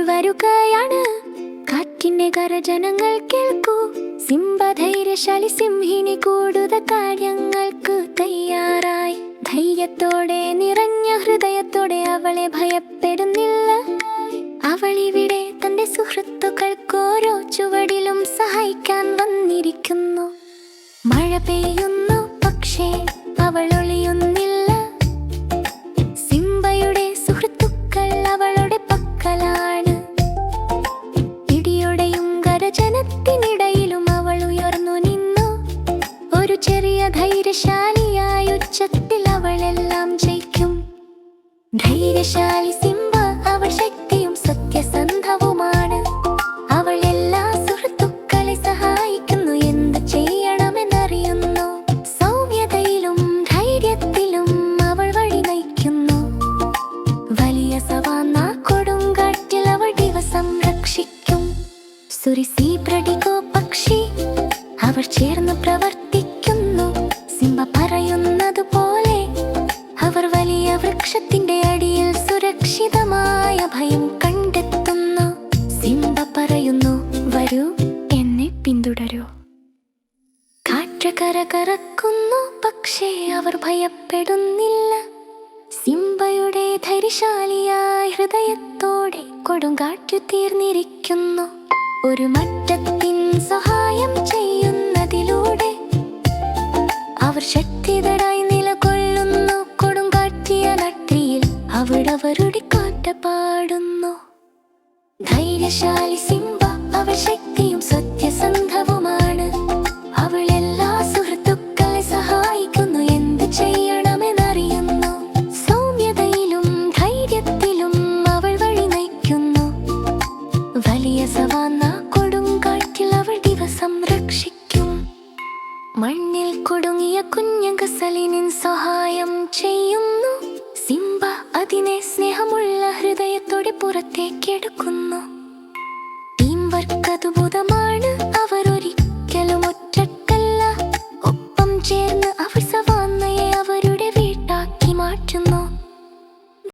വരുകയാണ്. കാറ്റിന്റെ കരജനങ്ങൾ കേൾക്കൂ. സിംബ ധൈര്യശാലി സിംഹിനി കൂടുതൽ കാര്യങ്ങൾക്ക് തയ്യാറായി. ധൈര്യത്തോടെ നിറഞ്ഞ ഹൃദയത്തോടെ അവളെ ഭയപ്പെടുന്നില്ല. അവളിവിടെ തന്റെ സുഹൃത്തുക്കൾക്ക് ഓരോ ചുവടിലും സഹായിക്കാൻ വന്നിരിക്കുന്നു. മഴ പെയ്യുന്നു പക്ഷേ അവൾ ഗരജനത്തിനിടയിലും അവൾ ഉയർന്നു നിന്നു. ഒരു ചെറിയ ധൈര്യശാലിയായ ഉച്ചത്തിൽ അവളെല്ലാം ജയിക്കും. ധൈര്യശാലി സുരിസി പക്ഷി. അവർ ചേർന്ന് പ്രവർത്തിക്കുന്നു. സിംബ പറയുന്നത് അവർ വലിയ വൃക്ഷത്തിന്റെ അടിയിൽ സുരക്ഷിതമായ ഭയം കണ്ടെത്തുന്നു. സിംബ പറയുന്നു വരൂ എന്നെ പിന്തുടരൂ. കാറ്റകര കറക്കുന്നു പക്ഷേ അവർ ഭയപ്പെടുന്നില്ല. സിംബയുടെ ധൈര്യശാലിയായ ഹൃദയത്തോടെ കൊടുങ്കാറ്റു തീർന്നിരിക്കുന്നു. ഒരു മറ്റത്തിൻ സഹായം ചെയ്യുന്നതിലൂടെ അവർ ശക്തിതരായി നിലകൊള്ളുന്നു. കൊടുങ്കാറ്റിയ നട്ടിയിൽ അവിടവരുടെ കാറ്റ പാടുന്നു. ധൈര്യശാലി സിംബ അവർ ശക്തിയും കുഞ്ഞകസലിനിൻ സഹായം ചെയ്യുന്നു. സിംബ അതിനെ സ്നേഹമുള്ള ഹൃദയത്തോടെ പുറത്തേക്കെടുക്കുന്നു